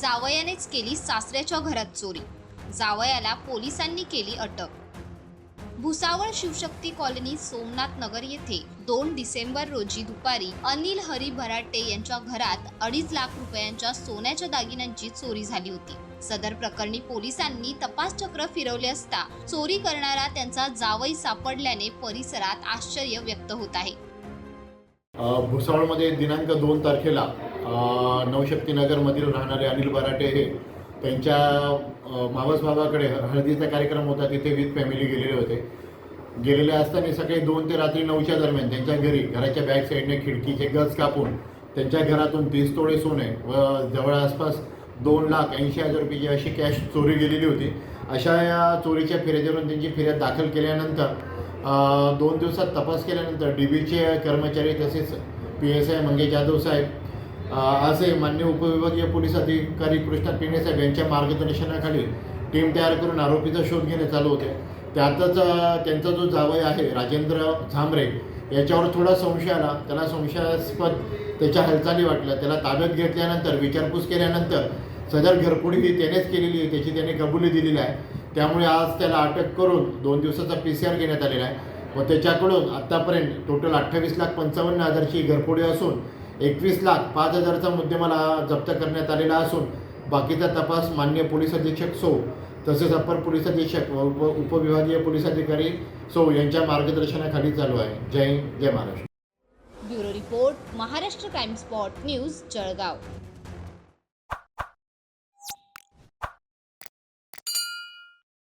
जावयानेच केली सासऱ्याच्या घरात चोरी. जावयाला पोलिसांनी केली अटक. भुसावळ शिवशक्ती कॉलनी सोमनाथ नगर येथे दोन डिसेंबर रोजी दुपारी अनिल हरी भराटे यांच्या घरात अडीच लाख रुपयांच्या सोन्याच्या दागिन्यांची चोरी झाली होती. सदर प्रकरणी पोलिसांनी तपास चक्र फिरवले असता चोरी करणारा त्यांचा जावई सापडल्याने परिसरात आश्चर्य व्यक्त होत आहे. भुसावळमध्ये दिनांक दोन तारखेला नवशक्तीनगरमधील राहणारे अनिल बराटे हे त्यांच्या मावस भावाकडे हळदीचा कार्यक्रम होता तिथे विथ फॅमिली गेलेले होते. गेलेले असताना सकाळी दोन ते रात्री नऊच्या दरम्यान त्यांच्या घरी घराच्या बॅक साईडने खिडकीचे गज कापून त्यांच्या घरातून तीस तोडे सोने व जवळ आसपास दोन लाख ऐंशी हजार रुपयाची अशी कॅश चोरी गेलेली होती. अशा या चोरीच्या फिर्यादीवरून त्यांची फिर्याद दाखल केल्यानंतर दोन दिवसात तपास केल्यानंतर डी बीचे कर्मचारी तसेच P S I Mangesh Jadhav Saheb असे मान्य उपविभागीय पोलीस अधिकारी कृष्णा पिणे साहेब यांच्या मार्गदर्शनाखाली टीम तयार करून आरोपीचा शोध घेणे चालू होते. त्यातच त्यांचा जो जावई आहे राजेंद्र झांबरे याच्यावर थोडा संशय आला. त्याला संशयास्पद त्याच्या हालचाली वाटल्या. त्याला ताब्यात घेतल्यानंतर विचारपूस केल्यानंतर सदर घरपुडी ही त्यानेच केलेली आहे त्याची त्याने कबुली दिलेली आहे. त्यामुळे आज त्याला अटक करून दोन दिवसाचा पी सी आर घेण्यात आलेला आहे. व त्याच्याकडून आत्तापर्यंत टोटल अठ्ठावीस लाख पंचावन्न हजारची घरफोडी असून एकवीस लाख पाच हजारचा मुद्देमाल जप्त करण्यात आलेला असून बाकीचा तपास मान्य पोलीस अधीक्षक सो तसेच अप्पर पोलीस अधीक्षक व उप उपविभागीय पोलीस अधिकारी सो यांच्या मार्गदर्शनाखाली चालू आहे. Jai Hind, Jai Maharashtra. Bureau report Maharashtra crime spot news Jalgaon.